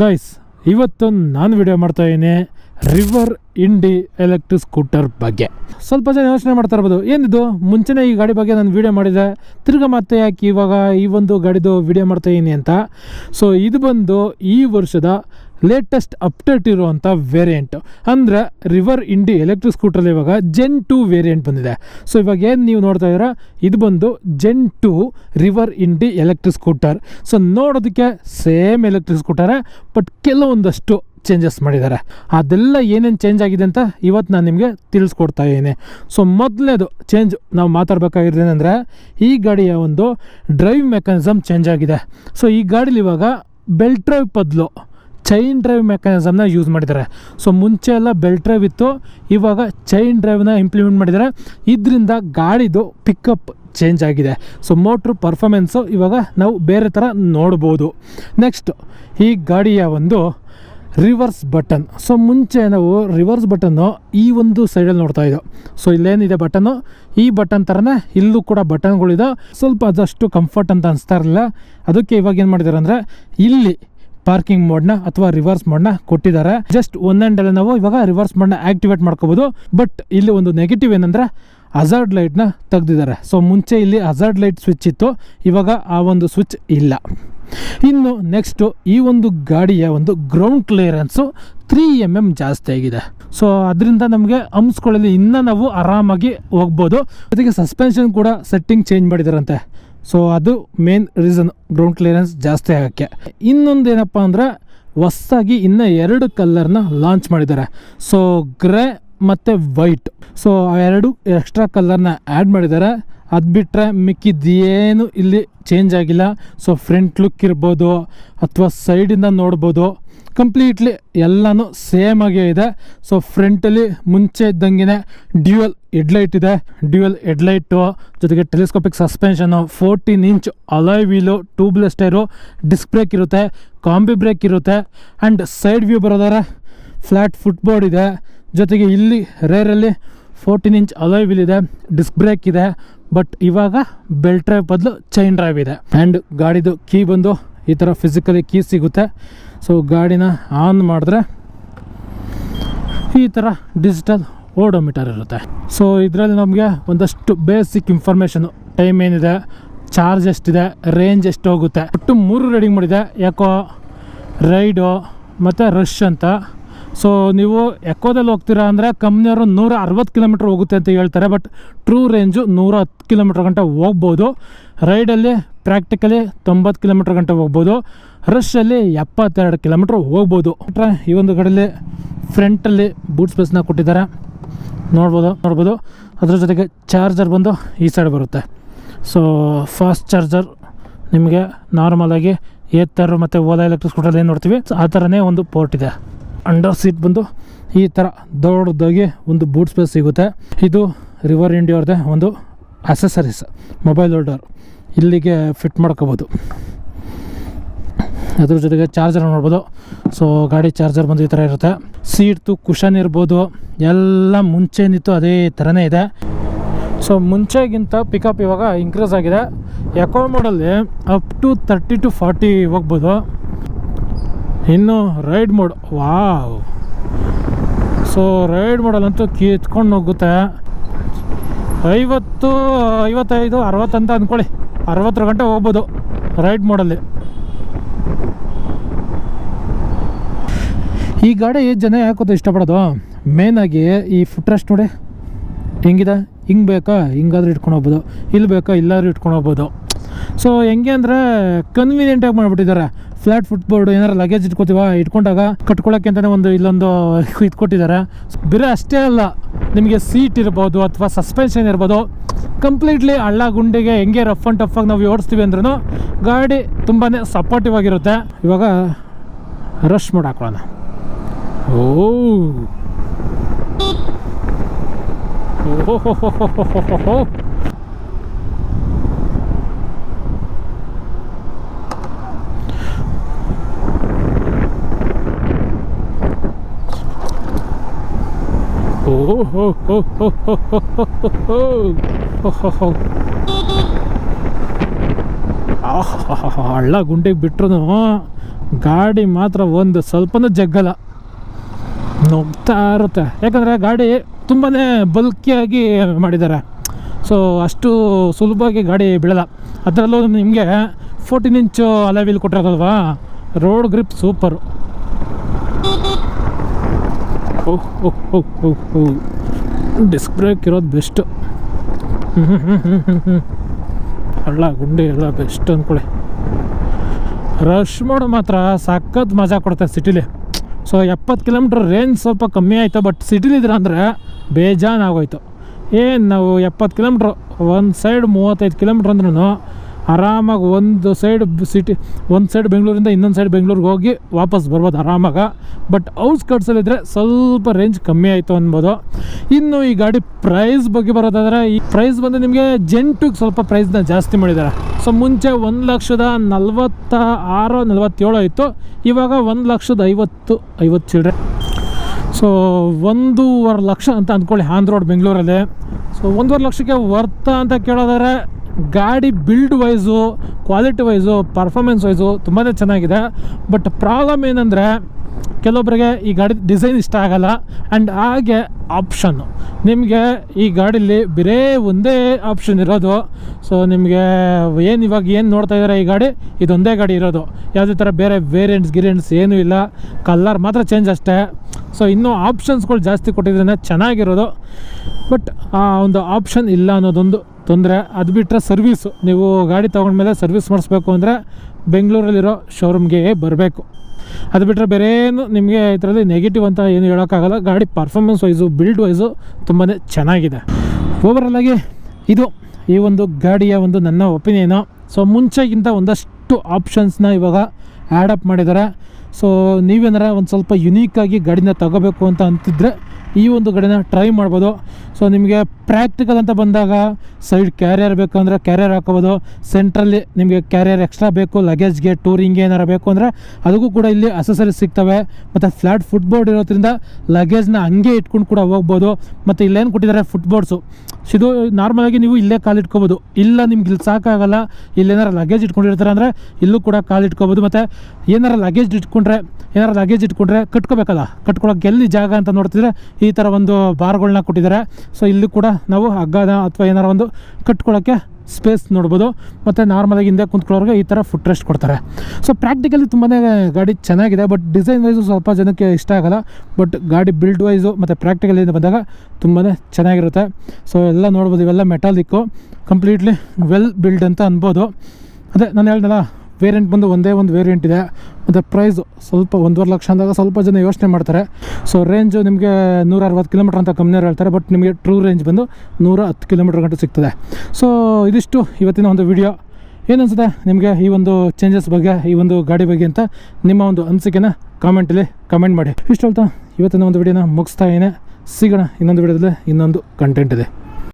Guys ಇವತ್ತು ನಾನು video ಮಾಡ್ತಾ ಇದ್ದೀನಿ ರಿವರ್ ಇಂಡಿ ಎಲೆಕ್ಟ್ರಿಕ್ ಸ್ಕೂಟರ್ ಬಗ್ಗೆ. ಸ್ವಲ್ಪ ಜನ ಯೋಚನೆ ಮಾಡ್ತಾ ಇರ್ಬೋದು, ಏನಿದು? ಮುಂಚೆನೇ ಈ ಗಾಡಿ ಬಗ್ಗೆ ನಾನು ವಿಡಿಯೋ ಮಾಡಿದೆ. ತಿರ್ಗಾ ಮತ್ತೆ ಯಾಕೆ ಇವಾಗ ಈ ಒಂದು ಗಾಡಿದು ವಿಡಿಯೋ ಮಾಡ್ತಾ ಇದ್ದೀನಿ ಅಂತ. ಸೊ ಇದು ಬಂದು ಈ ವರ್ಷದ ಲೇಟೆಸ್ಟ್ ಅಪ್ಡೇಟ್ ಇರುವಂಥ ವೇರಿಯಂಟ್ ಅಂದರೆ ರಿವರ್ ಇಂಡಿ ಎಲೆಕ್ಟ್ರಿಕ್ ಸ್ಕೂಟ್ರಲ್ಲಿ ಇವಾಗ ಜೆನ್ ಟು ವೇರಿಯಂಟ್ ಬಂದಿದೆ. ಸೊ ಇವಾಗ ಏನು ನೀವು ನೋಡ್ತಾ ಇದ್ದೀರಾ? ಇದು ಬಂದು gen two river Indie electric scooter so ನೋಡೋದಕ್ಕೆ ಸೇಮ್ ಎಲೆಕ್ಟ್ರಿಕ್ ಸ್ಕೂಟರೇ ಬಟ್ ಕೆಲವೊಂದಷ್ಟು ಚೇಂಜಸ್ ಮಾಡಿದ್ದಾರೆ. ಅದೆಲ್ಲ ಏನೇನು ಚೇಂಜ್ ಆಗಿದೆ ಅಂತ ಇವತ್ತು ನಾನು ನಿಮಗೆ ತಿಳಿಸ್ಕೊಡ್ತಾ ಇದ್ದೀನಿ. ಸೊ ಮೊದಲನೇದು ಚೇಂಜ್ ನಾವು ಮಾತಾಡಬೇಕಾಗಿರೋದೇನೆಂದರೆ ಈ ಗಾಡಿಯ ಒಂದು ಡ್ರೈವ್ ಮೆಕ್ಯಾನಿಸಮ್ ಚೇಂಜ್ ಆಗಿದೆ. ಸೊ ಈ ಗಾಡೀಲಿ ಇವಾಗ ಬೆಲ್ಟ್ ಡ್ರೈವ್ ಬದಲು ಚೈನ್ ಡ್ರೈವ್ ಮೆಕ್ಯಾನಿಸಮ್ನ ಯೂಸ್ ಮಾಡಿದ್ದಾರೆ. ಸೊ ಮುಂಚೆ ಎಲ್ಲ ಬೆಲ್ಟ್ ಡ್ರೈವ್ ಇತ್ತು, ಇವಾಗ ಚೈನ್ ಡ್ರೈವ್ನ ಇಂಪ್ಲಿಮೆಂಟ್ ಮಾಡಿದ್ದಾರೆ. ಇದರಿಂದ ಗಾಡಿದು ಪಿಕಪ್ ಚೇಂಜ್ ಆಗಿದೆ. ಸೊ ಮೋಟ್ರ್ ಪರ್ಫಾರ್ಮೆನ್ಸು ಇವಾಗ ನಾವು ಬೇರೆ ಥರ ನೋಡ್ಬೋದು. ನೆಕ್ಸ್ಟ್ ಈ ಗಾಡಿಯ ಒಂದು ರಿವರ್ಸ್ ಬಟನ್ ಸೊ ಮುಂಚೆ ನಾವು ರಿವರ್ಸ್ ಬಟನ್ನು ಈ ಒಂದು ಸೈಡಲ್ಲಿ ನೋಡ್ತಾ ಇದ್ದೋ. ಸೊ ಇಲ್ಲೇನಿದೆ ಬಟನ್ನು ಈ ಬಟನ್ ಥರನೇ ಇಲ್ಲೂ ಕೂಡ ಬಟನ್ಗಳಿದೆ ಸ್ವಲ್ಪ ಅದಷ್ಟು ಕಂಫರ್ಟ್ ಅಂತ ಅನಿಸ್ತಾ ಇರಲಿಲ್ಲ. ಅದಕ್ಕೆ ಇವಾಗ ಏನು ಮಾಡಿದ್ದಾರೆ ಅಂದರೆ, ಇಲ್ಲಿ ಪಾರ್ಕಿಂಗ್ ಮೋಡ್ನ ಅಥವಾ ರಿವರ್ಸ್ ಮೋಡ್ನ ಕೊಟ್ಟಿದ್ದಾರೆ. ಜಸ್ಟ್ ಒನ್ ಆ್ಯಂಡಲ್ಲಿ ನಾವು ಇವಾಗ ರಿವರ್ಸ್ ಮೋಡ್ನ ಆಕ್ಟಿವೇಟ್ ಮಾಡ್ಕೋಬೋದು. ಬಟ್ ಇಲ್ಲಿ ಒಂದು ನೆಗೆಟಿವ್ ಏನಂದರೆ ಹಜಾರ್ಡ್ ಲೈಟ್ನ ತೆಗೆದಿದ್ದಾರೆ. ಸೊ ಮುಂಚೆ ಇಲ್ಲಿ ಹಜಾರ್ಡ್ ಲೈಟ್ ಸ್ವಿಚ್ ಇತ್ತು. ಇವಾಗ ಆ ಒಂದು ಸ್ವಿಚ್ ಇಲ್ಲ. ಇನ್ನು ನೆಕ್ಸ್ಟು ಈ ಒಂದು ಗಾಡಿಯ ಒಂದು ground clearance three M M ಜಾಸ್ತಿ ಆಗಿದೆ. ಸೊ ಅದರಿಂದ ನಮಗೆ ಹಂಸ್ಕೊಳ್ಳಲಿ ಇನ್ನೂ ನಾವು ಆರಾಮಾಗಿ ಹೋಗ್ಬೋದು. ಜೊತೆಗೆ ಸಸ್ಪೆನ್ಷನ್ ಕೂಡ ಸೆಟ್ಟಿಂಗ್ ಚೇಂಜ್ ಮಾಡಿದಾರಂತೆ. ಸೊ ಅದು ಮೇನ್ ರೀಸನ್ ಗ್ರೌಂಡ್ ಕ್ಲಿಯರೆನ್ಸ್ ಜಾಸ್ತಿ ಆಗೋಕ್ಕೆ. ಇನ್ನೊಂದು ಏನಪ್ಪ ಅಂದರೆ, ಹೊಸ್ದಾಗಿ ಇನ್ನೂ ಎರಡು ಕಲ್ಲರ್ನ ಲಾಂಚ್ ಮಾಡಿದ್ದಾರೆ. ಸೊ ಗ್ರೇ ಮತ್ತು ವೈಟ್ ಸೊ ಆ ಎರಡು ಎಕ್ಸ್ಟ್ರಾ ಕಲ್ಲರ್ನ ಆ್ಯಡ್ ಮಾಡಿದ್ದಾರೆ. ಅದು ಬಿಟ್ಟರೆ ಮಿಕ್ಕಿದ್ದೇನು ಇಲ್ಲಿ ಚೇಂಜ್ ಆಗಿಲ್ಲ. ಸೊ ಫ್ರಂಟ್ ಲುಕ್ ಇರ್ಬೋದು, ಅಥವಾ ಸೈಡಿಂದ ನೋಡ್ಬೋದು. ಕಂಪ್ಲೀಟ್ಲಿ ಎಲ್ಲನೂ ಸೇಮ್ ಆಗೇ ಇದೆ. ಸೊ ಫ್ರಂಟಲ್ಲಿ ಮುಂಚೆ ಇದ್ದಂಗೆ ಡ್ಯೂಯಲ್ ಹೆಡ್ಲೈಟ್ ಇದೆ. ಡ್ಯೂಯಲ್ ಹೆಡ್ಲೈಟು ಜೊತೆಗೆ telescopic suspension fourteen inch alloy wheel tubeless tyre disc brake ಇರುತ್ತೆ ಕಾಂಬಿ ಬ್ರೇಕ್ ಇರುತ್ತೆ. ಆ್ಯಂಡ್ ಸೈಡ್ ವ್ಯೂ ಬರೋದಾರೆ ಫ್ಲ್ಯಾಟ್ ಫುಟ್ಬೋರ್ಡ್ ಇದೆ. ಜೊತೆಗೆ ಇಲ್ಲಿ ರೇರಲ್ಲಿ ಫೋರ್ಟೀನ್ ಇಂಚ್ ಅಲಾಯ್ ವೀಲ್ ಇದೆ ಡಿಸ್ಕ್ ಬ್ರೇಕ್ ಇದೆ. ಬಟ್ ಇವಾಗ ಬೆಲ್ಟ್ ಡ್ರೈವ್ ಬದಲು ಚೈನ್ ಡ್ರೈವ್ ಇದೆ. ಆ್ಯಂಡ್ ಗಾಡಿದು ಕೀ ಬಂದು ಈ ಥರ ಫಿಸಿಕಲಿ ಕೀ ಸಿಗುತ್ತೆ. ಸೊ ಗಾಡಿನ ಆನ್ ಮಾಡಿದ್ರೆ ಈ ಥರ ಡಿಜಿಟಲ್ ಓಡೋಮೀಟರ್ ಇರುತ್ತೆ. ಸೊ ಇದರಲ್ಲಿ ನಮಗೆ ಒಂದಷ್ಟು ಬೇಸಿಕ್ ಇನ್ಫಾರ್ಮೇಷನು ಟೈಮ್ ಏನಿದೆ ಚಾರ್ಜ್ ಎಷ್ಟಿದೆ ರೇಂಜ್ ಎಷ್ಟು ಹೋಗುತ್ತೆ ಒಟ್ಟು ಮೂರು ರೈಡಿಂಗ್ ಮಾಡಿದೆ ಯಾಕೋ ರೈಡು ಮತ್ತು ರಶ್ ಅಂತ. ಸೊ ನೀವು ಎಕೋದಲ್ಲಿ ಹೋಗ್ತೀರಾ ಅಂದರೆ ಕಂಪ್ನಿಯವರು ನೂರ ಅರವತ್ತು ಕಿಲೋಮೀಟ್ರ್ ಹೋಗುತ್ತೆ ಅಂತ ಹೇಳ್ತಾರೆ. ಬಟ್ ಟ್ರೂ ರೇಂಜು ನೂರ ಹತ್ತು ಕಿಲೋಮೀಟ್ರ್ ಗಂಟೆ ಹೋಗ್ಬೋದು. ರೈಡಲ್ಲಿ ಪ್ರಾಕ್ಟಿಕಲಿ ತೊಂಬತ್ತು ಕಿಲೋಮೀಟ್ರ್ ಗಂಟೆ ಹೋಗ್ಬೋದು. ರಶ್ಶಲ್ಲಿ ಎಪ್ಪತ್ತೆರಡು ಕಿಲೋಮೀಟ್ರ್ ಹೋಗ್ಬೋದು. ಈ ಒಂದು ಕಡೆಯಲ್ಲಿ ಫ್ರಂಟಲ್ಲಿ ಬೂಟ್ ಸ್ಪೇಸ್ನ ಕೊಟ್ಟಿದ್ದಾರೆ. ನೋಡ್ಬೋದು ನೋಡ್ಬೋದು. ಅದ್ರ ಜೊತೆಗೆ ಚಾರ್ಜರ್ ಬಂದು ಈ ಸೈಡ್ ಬರುತ್ತೆ. ಸೊ ಫಾಸ್ಟ್ ಚಾರ್ಜರ್ ನಿಮಗೆ ನಾರ್ಮಲಾಗಿ ಏತರ್ ಮತ್ತು ಓಲಾ ಎಲೆಕ್ಟ್ರಿಕ್ ಸ್ಕೂಟರ್ ಏನು ನೋಡ್ತೀವಿ. ಆ ಥರನೇ ಒಂದು ಪೋರ್ಟ್ ಇದೆ. ಅಂಡರ್ ಸೀಟ್ ಬಂದು ಈ ಥರ ದೊಡ್ಡದಾಗಿ ಒಂದು ಬೂಟ್ ಸ್ಪೇಸ್ ಸಿಗುತ್ತೆ. ಇದು ರಿವರ್ ಇಂಡಿಯೋರ್ದೆ ಒಂದು ಅಸೆಸರೀಸ್ ಮೊಬೈಲ್ ಹೋಲ್ಡರ್ ಇಲ್ಲಿಗೆ ಫಿಟ್ ಮಾಡ್ಕೋಬೋದು. ಅದ್ರ ಜೊತೆಗೆ ಚಾರ್ಜರ್ ನೋಡ್ಬೋದು. ಸೊ ಗಾಡಿ ಚಾರ್ಜರ್ ಬಂದು ಈ ಥರ ಇರುತ್ತೆ. ಸೀಟ್ದು ಕುಷನ್ ಇರ್ಬೋದು. ಎಲ್ಲ ಮುಂಚೆನಿತ್ತು ಅದೇ ಥರನೇ ಇದೆ. ಸೊ ಮುಂಚೆಗಿಂತ ಪಿಕಪ್ ಇವಾಗ ಇನ್ಕ್ರೀಸ್ ಆಗಿದೆ. Eco ಮಾಡಲ್ಲಿ up to thirty to forty ಹೋಗ್ಬೋದು. ಇನ್ನು ride mode wow. So ride ಮಾಡಲ್ಲಂತೂ ಕಿತ್ಕೊಂಡು ಹೋಗುತ್ತೆ. ಐವತ್ತು, ಐವತ್ತೈದು, ಅರವತ್ತಂತ ಅಂದ್ಕೊಳ್ಳಿ ಅರವತ್ತರ ಗಂಟೆ ಹೋಗ್ಬೋದು ರೈಡ್ ಮೋಡಲ್ಲಿ ಈ ಗಾಡಿ ಜನ ಯಾಕೋದು ಇಷ್ಟಪಡೋದು? ಮೇನಾಗಿ ಈ ಫುಟ್ ರೆಸ್ಟ್ ನೋಡಿ. ಹೆಂಗಿದೆ? ಹಿಂಗೆ ಬೇಕಾ? ಹಿಂಗಾದ್ರೂ ಇಟ್ಕೊಂಡು ಹೋಗ್ಬೋದು. ಇಲ್ಲಿ ಬೇಕಾ ಇಲ್ಲಾದ್ರೂ ಇಟ್ಕೊಂಡು ಹೋಗ್ಬೋದು. ಸೊ ಹೆಂಗೆ ಅಂದರೆ ಕನ್ವೀನಿಯೆಂಟಾಗಿ ಮಾಡಿಬಿಟ್ಟಿದ್ದಾರೆ. ಫ್ಲ್ಯಾಟ್ ಫುಟ್ಬೋರ್ಡ್ ಏನಾರು ಲಗೇಜ್ ಇಟ್ಕೋತೀವ, ಇಟ್ಕೊಂಡಾಗ ಕಟ್ಕೊಳಕ್ಕೆ ಅಂತಲೇ ಒಂದು ಇಲ್ಲೊಂದು ಇದು ಕೊಟ್ಟಿದ್ದಾರೆ. ಬೇರೆ ಅಷ್ಟೇ ಅಲ್ಲ, ನಿಮಗೆ ಸೀಟ್ ಇರ್ಬೋದು ಅಥವಾ ಸಸ್ಪೆನ್ಷನ್ ಇರ್ಬೋದು. ಕಂಪ್ಲೀಟ್ಲಿ ಹಳ್ಳ ಗುಂಡಿಗೆ ಹೆಂಗೆ ರಫ್ ಆ್ಯಂಡ್ ಟಫ್ ಆಗಿ ನಾವು ಓಡಿಸ್ತೀವಿ ಅಂದ್ರೂ ಗಾಡಿ ತುಂಬಾ ಸಪೋರ್ಟಿವ್ ಆಗಿರುತ್ತೆ. ಇವಾಗ ರಶ್ ಮಾಡಿ ಹಾಕೊಳ್ಳೋಣ. ಓ ಓಹೋ ಹಳ್ಳ ಗುಂಡಿಗೆ ಬಿಟ್ರು ಗಾಡಿ ಮಾತ್ರ ಒಂದು ಸ್ವಲ್ಪನೂ ಜಗ್ಗಲ್ಲ. ನುಗ್ತಾ ಇರುತ್ತೆ. ಯಾಕಂದರೆ ಗಾಡಿ ತುಂಬಾ ಬಲ್ಕಿಯಾಗಿ ಮಾಡಿದ್ದಾರೆ. ಸೊ ಅಷ್ಟು ಸುಲಭವಾಗಿ ಗಾಡಿ ಬೀಳಲ್ಲ. ಅದರಲ್ಲೂ ನಿಮಗೆ fourteen inch alloy wheel ಕೊಟ್ಟಿರೋದಲ್ವಾ? Road grip super oh oh oh oh disc brake ಇರೋದು ಬೆಸ್ಟು ಹ್ಞೂ ಹ್ಞೂ ಹ್ಞೂ ಹ್ಞೂ ಹಳ್ಳ ಗುಂಡಿ ಎಲ್ಲ ಬೆಸ್ಟ್ ಅಂದ್ಕೊಳ್ಳಿ ರಶ್ ಮಾಡೋ ಮಾತ್ರ ಸಖತ್ ಮಜಾ ಕೊಡುತ್ತೆ ಸಿಟಿಲಿ. ಸೊ ಎಪ್ಪತ್ತು ಕಿಲೋಮೀಟ್ರ್ ರೇಂಜ್ ಸ್ವಲ್ಪ ಕಮ್ಮಿ ಆಯಿತು ಬಟ್ ಸಿಟಿಲಿದ್ರೆ ಅಂದರೆ ಬೇಜಾನ್ ಆಗೋಯ್ತು. ಏನು ನಾವು ಎಪ್ಪತ್ತು ಕಿಲೋಮೀಟ್ರ್ ಒಂದು ಸೈಡ್ ಮೂವತ್ತೈದು ಕಿಲೋಮೀಟ್ರ್ ಅಂದ್ರೂ ಆರಾಮಾಗಿ ಒಂದು ಸೈಡ್ ಸಿಟಿ ಒಂದು ಸೈಡ್ ಬೆಂಗಳೂರಿಂದ ಇನ್ನೊಂದು ಸೈಡ್ ಬೆಂಗಳೂರಿಗೆ ಹೋಗಿ ವಾಪಸ್ ಬರ್ಬೋದು ಆರಾಮಾಗ. ಬಟ್ ಔಟ್ಸ್ಕಟ್ಸಲ್ಲಿದ್ದರೆ ಸ್ವಲ್ಪ ರೇಂಜ್ ಕಮ್ಮಿ ಆಯಿತು ಅನ್ಬೋದು. ಇನ್ನು ಈ ಗಾಡಿ ಪ್ರೈಸ್ ಬಗ್ಗೆ ಬರೋದಾದರೆ, ಈ ಪ್ರೈಸ್ ಬಂದು ನಿಮಗೆ ಜೆಂಟುಗೆ ಸ್ವಲ್ಪ ಪ್ರೈಸ್ನ ಜಾಸ್ತಿ ಮಾಡಿದ್ದಾರೆ. ಸೊ ಮುಂಚೆ ಒಂದು ಲಕ್ಷದ ನಲ್ವತ್ತ ಆರು ನಲ್ವತ್ತೇಳು ಇತ್ತು ಇವಾಗ ಒಂದು ಲಕ್ಷದ ಐವತ್ತು ಐವತ್ತು ಚಿಲ್ಡ್ರೆ ಸೊ ಒಂದೂವರೆ ಲಕ್ಷ ಅಂತ ಅಂದ್ಕೊಳ್ಳಿ ಆನ್ ರೋಡ್ ಬೆಂಗಳೂರಲ್ಲಿ. ಸೊ ಒಂದೂವರೆ ಲಕ್ಷಕ್ಕೆ ವರ್ತ ಅಂತ ಕೇಳೋದಾದ್ರೆ ಗಾಡಿ build wise quality wise performance wise ತುಂಬಾ ಚೆನ್ನಾಗಿದೆ. ಬಟ್ ಪ್ರಾಬ್ಲಮ್ ಏನಂದರೆ ಕೆಲವೊಬ್ಬರಿಗೆ ಈ ಗಾಡಿ ಡಿಸೈನ್ ಇಷ್ಟ ಆಗಲ್ಲ ಆ್ಯಂಡ್ ಹಾಗೆ ಆಪ್ಷನ್ನು ನಿಮಗೆ ಈ ಗಾಡೀಲಿ ಬರೇ ಒಂದೇ ಆಪ್ಷನ್ ಇರೋದು. ಸೊ ನಿಮಗೆ ಏನು ಇವಾಗ ಏನು ನೋಡ್ತಾ ಇದ್ದಾರೆ ಈ ಗಾಡಿ? ಇದೊಂದೇ ಗಾಡಿ ಇರೋದು. ಯಾವುದೇ ಥರ ಬೇರೆ ವೇರಿಯಂಟ್ಸ್ ಗಿರಿಯಂಟ್ಸ್ ಏನೂ ಇಲ್ಲ. ಕಲರ್ ಮಾತ್ರ ಚೇಂಜ್ ಅಷ್ಟೇ. ಸೊ ಇನ್ನೂ ಆಪ್ಷನ್ಸ್ಗಳು ಜಾಸ್ತಿ ಕೊಟ್ಟಿದ್ರೆ ಚೆನ್ನಾಗಿರೋದು. ಬಟ್ ಆ, ಒಂದು ಆಪ್ಷನ್ ಇಲ್ಲ ಅನ್ನೋದೊಂದು ತೊಂದರೆ. ಅದು ಬಿಟ್ಟರೆ ಸರ್ವೀಸು ನೀವು ಗಾಡಿ ತೊಗೊಂಡ್ಮೇಲೆ ಸರ್ವಿಸ್ ಮಾಡಿಸ್ಬೇಕು ಅಂದರೆ ಬೆಂಗಳೂರಲ್ಲಿರೋ ಶೋರೂಮ್ಗೆ ಬರಬೇಕು. ಅದು ಬಿಟ್ಟರೆ ಬೇರೆ ಏನು ನಿಮಗೆ ಇದರಲ್ಲಿ ನೆಗೆಟಿವ್ ಅಂತ ಏನು ಹೇಳೋಕ್ಕಾಗಲ್ಲ. ಗಾಡಿ ಪರ್ಫಾರ್ಮೆನ್ಸ್ ವೈಸು ಬಿಲ್ಡ್ ವೈಸು ತುಂಬಾ ಚೆನ್ನಾಗಿದೆ. ಓವರಲ್ಲಾಗಿ ಇದು ಈ ಒಂದು ಗಾಡಿಯ ಒಂದು ನನ್ನ ಒಪಿನಿಯನು ಸೊ ಮುಂಚೆಗಿಂತ ಒಂದಷ್ಟು ಆಪ್ಷನ್ಸ್ನ ಇವಾಗ ಆ್ಯಡಪ್ ಮಾಡಿದ್ದಾರೆ ಸೊ ನೀವೇನಾರ ಒಂದು ಸ್ವಲ್ಪ ಯುನೀಕಾಗಿ ಗಾಡಿನ ತಗೋಬೇಕು ಅಂತ ಅಂತಿದ್ರೆ ಈ ಒಂದು ಗಾಡಿನ ಟ್ರೈ ಮಾಡ್ಬೋದು. ಸೊ ನಿಮಗೆ ಪ್ರಾಕ್ಟಿಕಲ್ ಅಂತ ಬಂದಾಗ ಸೈಡ್ ಕ್ಯಾರಿಯರ್ ಬೇಕು ಅಂದರೆ ಕ್ಯಾರಿಯರ್ ಹಾಕೋಬೋದು. ಸೆಂಟ್ರಲ್ಲಿ ನಿಮಗೆ ಕ್ಯಾರಿಯರ್ ಎಕ್ಸ್ಟ್ರಾ ಬೇಕು ಲಗೇಜ್ಗೆ ಟೂರಿಂಗ್ಗೆ ಏನಾರು ಬೇಕು ಅಂದರೆ ಅದಕ್ಕೂ ಕೂಡ ಇಲ್ಲಿ ಅಸೆಸರೀಸ್ ಸಿಗ್ತವೆ. ಮತ್ತು ಫ್ಲ್ಯಾಟ್ ಫುಟ್ಬೋರ್ಡ್ ಇರೋದ್ರಿಂದ ಲಗೇಜ್ನ ಹಂಗೆ ಇಟ್ಕೊಂಡು ಕೂಡ ಹೋಗ್ಬೋದು. ಮತ್ತು ಇಲ್ಲೇನು ಕೊಟ್ಟಿದ್ದಾರೆ ಫುಟ್ಬೋರ್ಡ್ಸು ಇದು ನಾರ್ಮಲಾಗಿ ನೀವು ಇಲ್ಲೇ ಕಾಲಿಟ್ಕೋಬೋದು ಇಲ್ಲ ನಿಮ್ಗೆ ಇಲ್ಲಿ ಸಾಕಾಗಲ್ಲ ಇಲ್ಲೇನಾರ ಲಗೇಜ್ ಇಟ್ಕೊಂಡಿರ್ತಾರೆ ಅಂದರೆ ಇಲ್ಲೂ ಕೂಡ ಕಾಲಿಟ್ಕೋಬೋದು ಮತ್ತು ಏನಾರ ಲಗೇಜ್ ಇಟ್ಕೊಂಡ್ರೆ, ಏನಾರು ಲಗೇಜ್ ಇಟ್ಕೊಂಡ್ರೆ ಕಟ್ಕೋಬೇಕಲ್ಲ? ಕಟ್ಕೊಳಕ್ಕೆ ಎಲ್ಲಿ ಜಾಗ ಅಂತ ನೋಡ್ತಿದ್ರೆ ಈ ಥರ ಒಂದು ಬಾರ್ಗಳನ್ನ ಕೊಟ್ಟಿದ್ದಾರೆ. ಸೊ ಇಲ್ಲೂ ಕೂಡ ನಾವು ಹಗ್ಗದ ಅಥವಾ ಏನಾರ ಒಂದು ಕಟ್ಕೊಳ್ಳೋಕ್ಕೆ ಸ್ಪೇಸ್ ನೋಡ್ಬೋದು. ಮತ್ತು ನಾರ್ಮಲಾಗಿ ಹಿಂದೆ ಕುಂತ್ಕೊಳ್ಳೋರಿಗೆ ಈ ಥರ ಫುಟ್ ರೆಸ್ಟ್ ಕೊಡ್ತಾರೆ. ಸೊ ಪ್ರಾಕ್ಟಿಕಲಿ ತುಂಬಾ ಗಾಡಿ ಚೆನ್ನಾಗಿದೆ ಬಟ್ ಡಿಸೈನ್ ವೈಸು ಸ್ವಲ್ಪ ಜನಕ್ಕೆ ಇಷ್ಟ ಆಗಲ್ಲ. ಬಟ್ ಗಾಡಿ ಬಿಲ್ಡ್ ವೈಸು ಮತ್ತು ಪ್ರಾಕ್ಟಿಕಲಿಂದ ಬಂದಾಗ ತುಂಬಾ ಚೆನ್ನಾಗಿರುತ್ತೆ. ಸೊ ಎಲ್ಲ ನೋಡ್ಬೋದು, ಇವೆಲ್ಲ ಮೆಟಾಲಿಕ್ಕು ಕಂಪ್ಲೀಟ್ಲಿ ವೆಲ್ ಬಿಲ್ಡ್ ಅಂತ ಅನ್ಬೋದು. ಅದೇ, ನಾನು ಹೇಳ್ದಲ್ಲ ವೇರಿಯಂಟ್ ಬಂದು ಒಂದೇ ಒಂದು ವೇರಿಯಂಟ್ ಇದೆ. ಮತ್ತು ಪ್ರೈಸು ಸ್ವಲ್ಪ ಒಂದೂವರೆ ಲಕ್ಷ ಅಂದಾಗ ಸ್ವಲ್ಪ ಜನ ಯೋಚನೆ ಮಾಡ್ತಾರೆ. ಸೊ ರೇಂಜು ನಿಮಗೆ ನೂರ ಅರವತ್ತು ಕಿಲೋಮೀಟ್ರ್ ಅಂತ ಕಂಪ್ನಿಯವ್ರು ಹೇಳ್ತಾರೆ ಬಟ್ ನಿಮಗೆ ಟ್ರೂ ರೇಂಜ್ ಬಂದು ನೂರ ಹತ್ತು ಕಿಲೋಮೀಟ್ರ್ ಗಂಟೆ ಸಿಗ್ತದೆ. ಸೊ ಇದಿಷ್ಟು ಇವತ್ತಿನ ಒಂದು ವಿಡಿಯೋ ಏನಿಸುತ್ತೆ ನಿಮಗೆ ಈ ಒಂದು ಚೇಂಜಸ್ ಬಗ್ಗೆ, ಈ ಒಂದು ಗಾಡಿ ಬಗ್ಗೆ ಅಂತ ನಿಮ್ಮ ಒಂದು ಅನಿಸಿಕೆನ ಕಾಮೆಂಟಲ್ಲಿ ಕಮೆಂಟ್ ಮಾಡಿ. ಇಷ್ಟು ಹೇಳ್ತಾ ಇವತ್ತಿನ ಒಂದು ವಿಡಿಯೋನ ಮುಗಿಸ್ತಾ ಏನೇ ಸಿಗೋಣ ಇನ್ನೊಂದು ವಿಡಿಯೋದಲ್ಲಿ ಇನ್ನೊಂದು ಕಂಟೆಂಟ್ ಇದೆ.